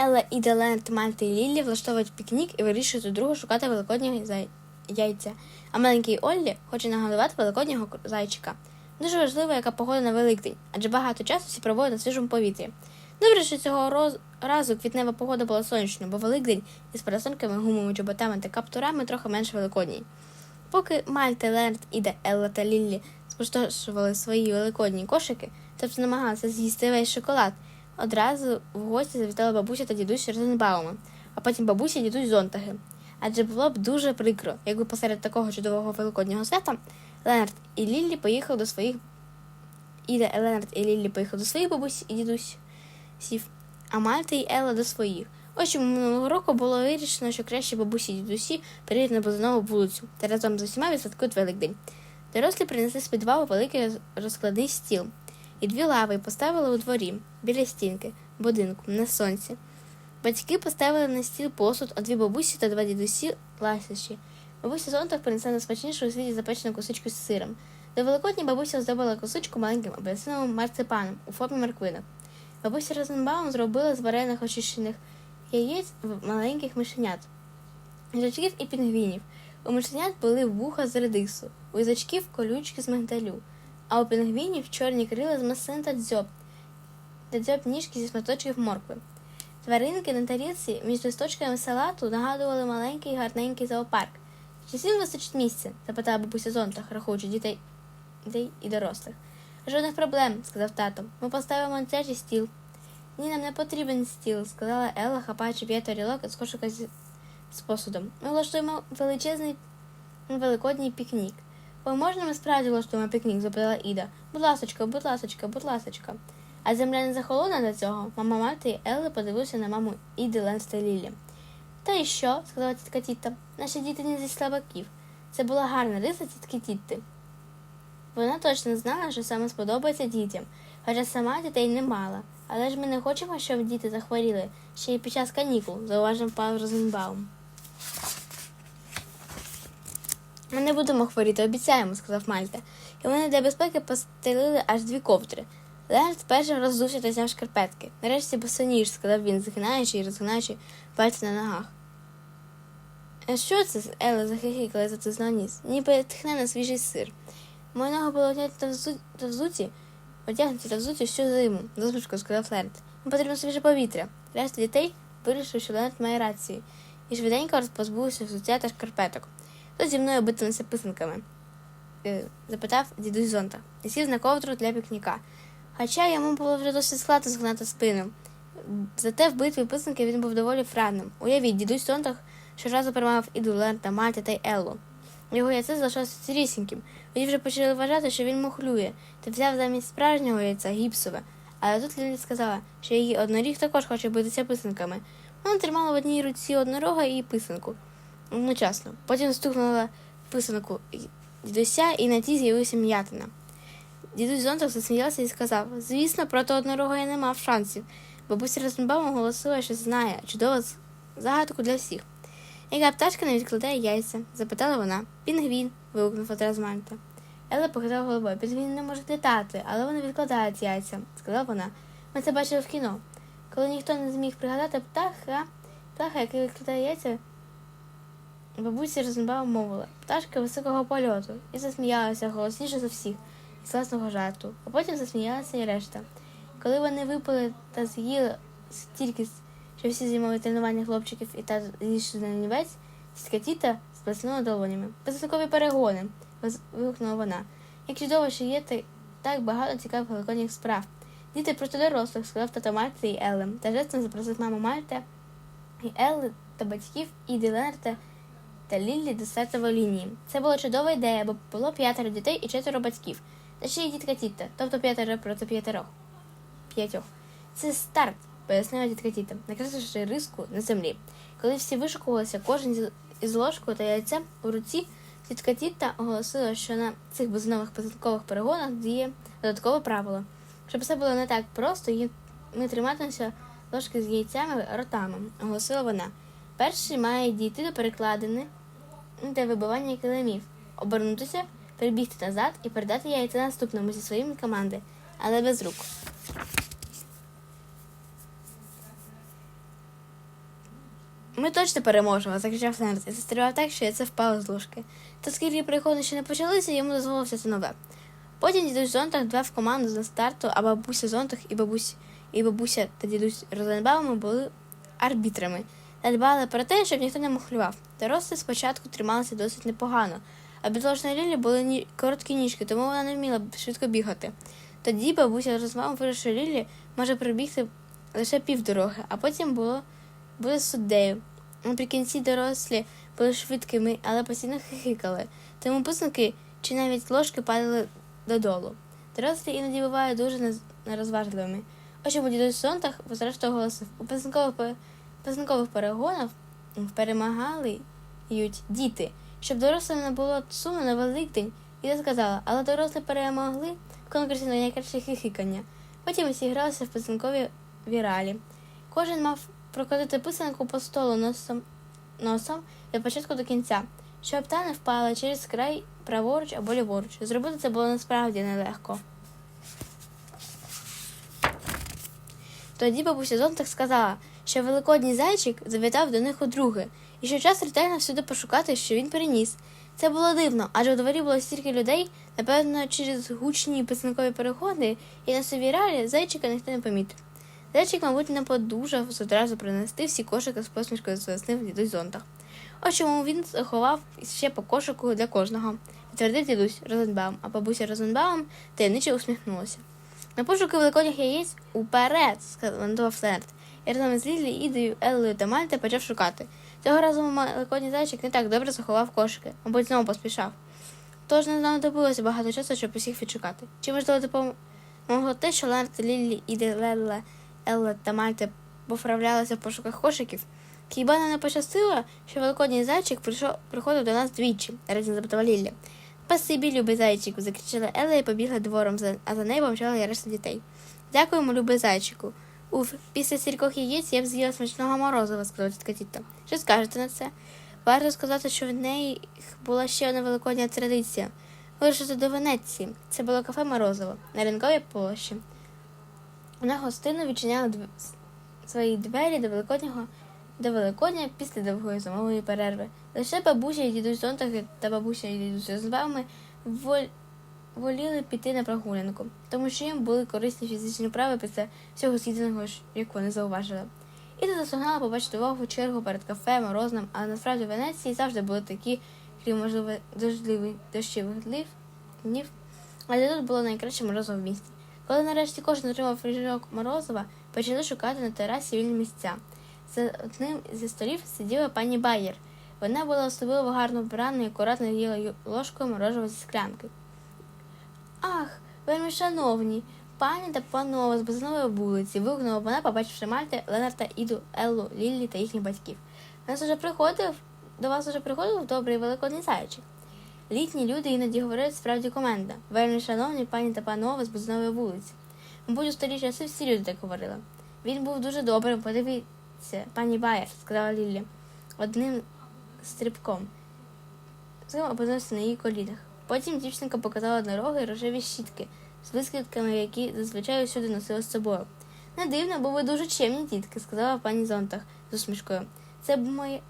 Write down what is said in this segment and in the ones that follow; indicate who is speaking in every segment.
Speaker 1: Елла, Іда, Ленард, Мальта і Лілі влаштовують пікнік і вирішують у другу шукати великодні зай- яйця. А маленький Оллі хоче нагодувати великоднього зайчика. Дуже важливо, яка погода на Великдень, адже багато часу всі проводять на свіжому повітрі. Добре, що цього роз- разу квітнева погода була сонячною, бо Великдень із парасольками, гумовими чоботами та каптурами трохи менш великодній. Поки Мальта, Ленард, Іда, Елла та Ліллі спустошували свої великодні кошики, тобто намагалися з'їсти весь шоколад, одразу в гості завітала бабуся та дідусь Розенбаума, а потім бабуся і дідусь Зонтаги. Адже було б дуже прикро, якби посеред такого чудового великоднього свята Ленард і Ліллі поїхали до своїх Іда, Ленард і Ліллі поїхали до своїх бабусь і дідусь сів, а Мальта і Елла до своїх. Ось чому минулого року було вирішено, що краще бабусі і дідусі перейдуть на Бузинову вулицю та разом з усіма відсвяткують Великдень. Дорослі принесли з підвалу великий розкладний стіл і дві лави поставили у дворі, біля стінки, будинку, на сонці. Батьки поставили на стіл посуд, а дві бабусі та два дідусі ласощі. Бабуся Зонтах принесла найсмачнішу у світі запечену косичку з сиром. До Великодня бабуся оздобила косичку маленьким апельсиновим марципаном у формі морквинок. Бабуся Розенбаум зробила з варених очищених яєць маленьких мишенят, їжачків і пінгвінів. У мишенят були вуха з редису, у їжачків колючки з мигдалю, а у пінгвінів чорні крила з маслин та дзьоб, та дзьоб ніжки зі шматочків моркви. Тваринки на тарілці між листочками салату нагадували маленький гарненький зоопарк. Чи всім вистачить місця? запитала бабуся Зонтах, рахуючи дітей, дітей і дорослих. Жодних проблем, сказав тато. Ми поставимо цей стіл. Ні, нам не потрібен стіл, сказала Елла, хапаючи п'ять тарілок з кошика з посудом. Ми влаштуємо величезний великодній пікнік. Ой, можна ми справді влаштуємо пікнік? запитала Іда. Будь ласочка, будь ласочка, будь ласочка. А земля не захолодна до цього. Мама Марти і Елли подивилися на маму Іди, Ленс та Лілі. Та й що? сказала тітка Тітта. Наші діти не зі слабаків. Це була гарна риса тітки Тітти. Вона точно знала, що саме сподобається дітям, хоча сама дітей не мала. Але ж ми не хочемо, щоб діти захворіли ще й під час канікул, зауважив Павло Розенбаум. Ми не будемо хворіти, обіцяємо, сказав Мальта. І вони для безпеки постелили аж дві ковдри. Леонард першим роздувся та зняв шкарпетки. Нарешті босоніж, сказав він, згинаючи і розгинаючи пальці на ногах. «А Що це? Елла захихикала затиснув ніс. Ніби тхне на свіжий сир. Мої ноги були одягнуті та взу- взуті, одягнуті та взуті всю зиму, засмішко сказав Леонард. Нам потрібно свіже повітря. Решта дітей вирішив, що Леонард має рацію, і швиденько позбувся взуття та шкарпеток. Хто зі мною битиметься писанками? Е, запитав дідусь Зонта і сів на ковдру для пікніка. Хоча йому було вже досить складно згнати спину. Зате в битві писанки він був доволі франним. Уявіть, дідусь Зонтах щоразу перемагав і Ленарда, Мальта та й Еллу. Його яйце залишалося цілісіньким. Тоді вже почали вважати, що він мухлює, та взяв замість справжнього яйця гіпсове. Але тут Лілі сказала, що її одноріг також хоче битися писанками. Вона тримала в одній руці однорога і писанку одночасно. Потім стукнула писанку дідуся, і на тій з'явилася м'ятина. Дідусь Зонтак засміявся і сказав: Звісно, проти однорога я не мав шансів. Бабуся Розенбаум оголосила, що знає чудову загадку для всіх. Яка пташка не відкладає яйця? запитала вона. Пінгвін. вигукнув одразу Мальта. Елла похитала головою. Пінгвін не може літати, але вони відкладають яйця, сказала вона. Ми це бачили в кіно. Коли ніхто не зміг пригадати птаха, птаха, який відкладає яйця, бабуся Розенбаум мовила пташка високого польоту і засміялася голосніше за всіх з власного жарту, а потім засміялася і решта. Коли вони випили та з'їли стільки, що всі зимові тренування хлопчиків і та на нівець, тітка Тіта сплеснула долонями. Писанкові перегони. вигукнула вона. Як чудово, що є так багато цікавих великодніх справ. Діти проти дорослих, сказав тато Мальта і Еллен, та жестом запросив маму Мальта і Елли та батьків і Ленарта та Ліллі до стартової лінії. Це була чудова ідея, бо було п'ятеро дітей і четверо батьків. Та ще й дітка Тіта, тобто п'ятеро проти п'ятеро. П'ятьох. Це старт, пояснила дітка Тіта, накресивши риску на землі. Коли всі вишукувалися, кожен із ложкою та яйцем у руці, тітка Тіта оголосила, що на цих бузинових писанкових перегонах діє додаткове правило. Щоб все було не так просто, ми триматимемося ложки з яйцями ротами, оголосила вона. Перший має дійти до перекладини для вибивання килимів, обернутися, перебігти назад і передати яйця наступному зі своїми команди, але без рук. Ми точно переможемо, закричав Леонард і застрибав так, що це впало з ложки. Та скільки приходи ще не почалися, йому дозволилося це нове. Потім дідусь Зонтах дав команду на старту, а бабуся Зонтах і бабусь, і бабуся та дідусь Розенбауми були арбітрами та дбали про те, щоб ніхто не мухлював. Дорослі спочатку трималися досить непогано, а підложної Лілі були ні... короткі ніжки, тому вона не вміла швидко бігати. Тоді бабуся Розенбаум вирішила, Лілі може пробігти лише півдороги, а потім було буде суддею. Наприкінці дорослі були швидкими, але постійно хихикали, тому писанки чи навіть ложки падали додолу. Дорослі іноді бувають дуже нерозважливими. Чому дідусь Сонтах зрештою оголосив, у писанкових, писанкових перегонах перемагали ють діти, щоб дорослим не було сумно на Великдень, і я сказала, але дорослі перемогли в конкурсі на найкраще хихикання. Потім усі гралися в писанкові віралі. Кожен мав прокотити писанку по столу носом, носом від початку до кінця, щоб та не впала через край праворуч або ліворуч. Зробити це було насправді нелегко. Тоді бабуся Зонтак сказала, що великодній зайчик завітав до них удруге, і що час ретельно всюди пошукати, що він переніс. Це було дивно, адже у дворі було стільки людей, напевно, через гучні писанкові переходи і на собі ралі зайчика ніхто не помітив. Зайчик, мабуть, не подужав одразу принести всі кошики з посмішкою звеснив дідусь зонтах. Ось чому він заховав ще по кошику для кожного, підтвердив дідусь Розенбаум, а бабуся Розенбаум таємниче усміхнулася. На пошуки великодніх яєць уперед, скомандував Флерт. І разом із Лілі, Ідою, Еллою та Мальта почав шукати. Цього разу великодній зайчик не так добре заховав кошики, мабуть, знову поспішав. Тож не знадобилося багато часу, щоб усіх відшукати. Чи можливо допомогло те, що Лерт, Лілі, Іде, Лелла, Елла та Мальта поправлялися в пошуках кошиків? Хіба не пощастило, що великодній зайчик прийшов, приходив до нас двічі, радісно запитала Лілі. Спасибі, любий зайчику, закричала Елла і побігла двором, а за нею помчала решта дітей. Дякуємо, любий зайчику. Уф, після стількох яєць я б з'їла смачного морозива, сказала тітка Тіта. Що скажете на це? Варто сказати, що в неї була ще одна великодня традиція вирушити до Венеції. Це було кафе Морозиво на ринковій площі. Вона гостинно відчиняла дв... свої двері до великоднього до Великодня після довгої зимової перерви. Лише бабуся і дідусь Зонтаги та бабуся і дідусь з вами воль... воліли піти на прогулянку, тому що їм були корисні фізичні вправи після всього з'їденого, як вони зауважили. Іда засугнала побачити довгу чергу перед кафе, морозним, але насправді в Венеції завжди були такі, крім можливо, дождливих дощових днів, але тут було найкраще морозиво в місті. Коли нарешті кожен отримав фріжок морозива, почали шукати на терасі вільні місця. За одним зі столів сиділа пані Байєр. Вона була особливо гарно вбрана і акуратно їла ложкою мороженого зі склянки. Ах, вельми шановні, пані та панове з Бузинової вулиці, вигукнула вона, побачивши Мальти, Ленарта, Іду, Еллу, Ліллі та їхніх батьків. Нас уже приходив, до вас уже приходив добрий великодний зайчик. Літні люди іноді говорять справді команда. Вельми шановні пані та панове з Бузинової вулиці. Мабуть, у старі часи всі люди так говорили. Він був дуже добрим, подивіться, пані Байер, сказала Ліллі, одним стрибком. Цим опинився на її колінах. Потім дівчинка показала дороги рожеві щітки з блискітками, які зазвичай усюди носила з собою. Не дивно, бо ви дуже чемні дітки, сказала пані Зонтах з усмішкою. Це моє...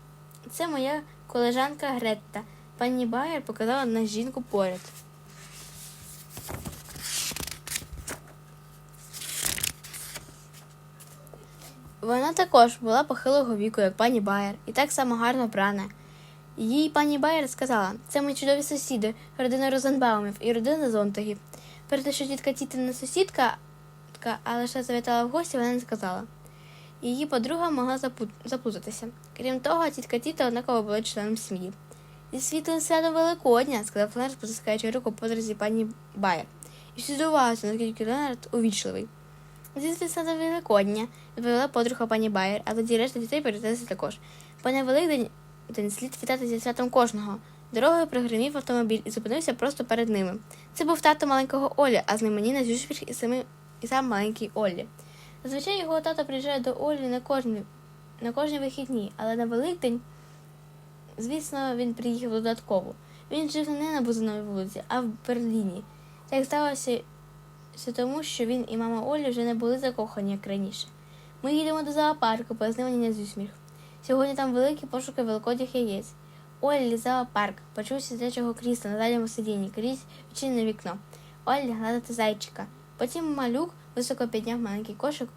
Speaker 1: це моя колежанка Гретта. Пані Байер показала на жінку поряд. Вона також була похилого віку, як пані Байер, і так само гарно вбрана. Їй пані Байер сказала, це мої чудові сусіди, родина Розенбаумів і родина Зонтагів. Перед те, що тітка Тіта не сусідка, а лише завітала в гості, вона не сказала. Її подруга могла заплутатися. Крім того, тітка Тіта однаково була членом сім'ї. Зі світлим святом Великодня, сказав Ленард, потискаючи руку подрузі пані Байер. І всі здивувалися, наскільки Ленард увічливий. Зі святом Великодня, відповіла подруга пані Байер, а тоді решта дітей переталися також. Бо на Великдень день слід вітати зі святом кожного. Дорогою прогримів автомобіль і зупинився просто перед ними. Це був тато маленького Олі, а з ним Ніна Зюшпіх і, самі, і сам маленький Олі. Зазвичай його тато приїжджає до Олі на кожні, на кожні вихідні, але на Великдень, звісно, він приїхав додатково. Він жив не на Бузиновій вулиці, а в Берліні. Так сталося все тому, що він і мама Олі вже не були закохані, як раніше. Ми їдемо до зоопарку, пояснив Ніна Зюсміх. Сьогодні там великі пошуки великодніх яєць. Олі зоопарк, почувся з дитячого крісла на задньому сидінні, крізь відчинене вікно. Олі гладити зайчика. Потім малюк високо підняв маленький кошик,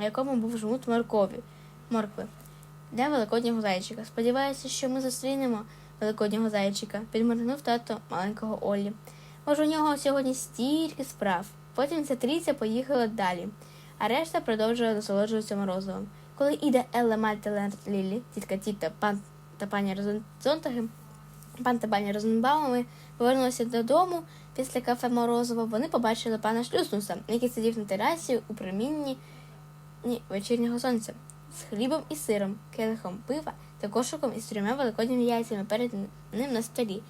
Speaker 1: у якому був жмут моркові, моркви для великоднього зайчика. Сподіваюся, що ми зустрінемо великоднього зайчика, підморгнув тато маленького Оллі. Може, у нього сьогодні стільки справ. Потім ця трійця поїхала далі, а решта продовжувала насолоджуватися морозивом. Коли іде Елла Мальта Лілі, тітка Тіта, пан та пані Розенцонтаги, пан та пані Розенбаумами повернулися додому після кафе Морозова, вони побачили пана Шлюснуса, який сидів на терасі у примінні ні, вечірнього сонця з хлібом і сиром, келихом пива та кошиком із трьома великодніми яйцями перед ним на столі.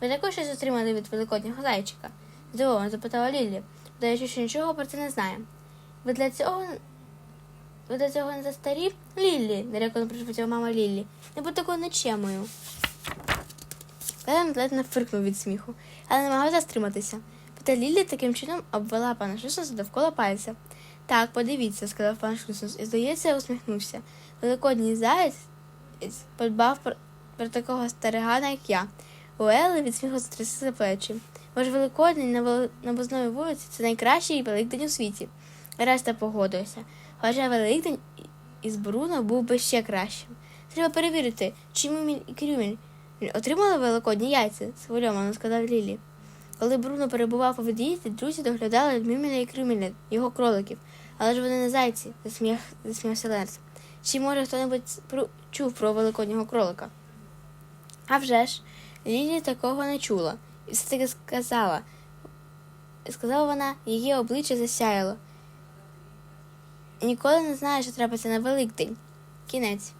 Speaker 1: Ви також щось отримали від великоднього зайчика? здивовано запитала Лілі, додаючи, що нічого про це не знає. Ви для цього ви для цього не застарі? Лілі, нереконно прошепотіла мама Лілі. Не будь такою нечемою. Левин ледь не фиркнув від сміху, але могла стриматися. Проте Лілі таким чином обвела пана Шлюснуса довкола пальця. Так, подивіться, сказав пан Шлюснус, і, здається, усміхнувся. Великодній заєць подбав про, про такого старигана, як я. У Елли від сміху затрясли плечі. Бо Великодень на, Вели... на Возновій вулиці це найкращий Великдень у світі. Решта погодилася. Хоча Великдень із Бруно був би ще кращим. Треба перевірити, чи Міміль і Крюміль отримали великодні яйця, схвильовано сказав Лілі. Коли Бруно перебував у від'їзді, друзі доглядали Міміля і Крюміля, його кроликів. Але ж вони не зайці, засміяв, засміявся Ленс. Чи може хто-небудь чув про великоднього кролика? А вже ж, Лілі такого не чула. І все таки сказала. Сказала вона, її обличчя засяяло. Ніколи не знаєш, що трапиться на Великдень. Кінець.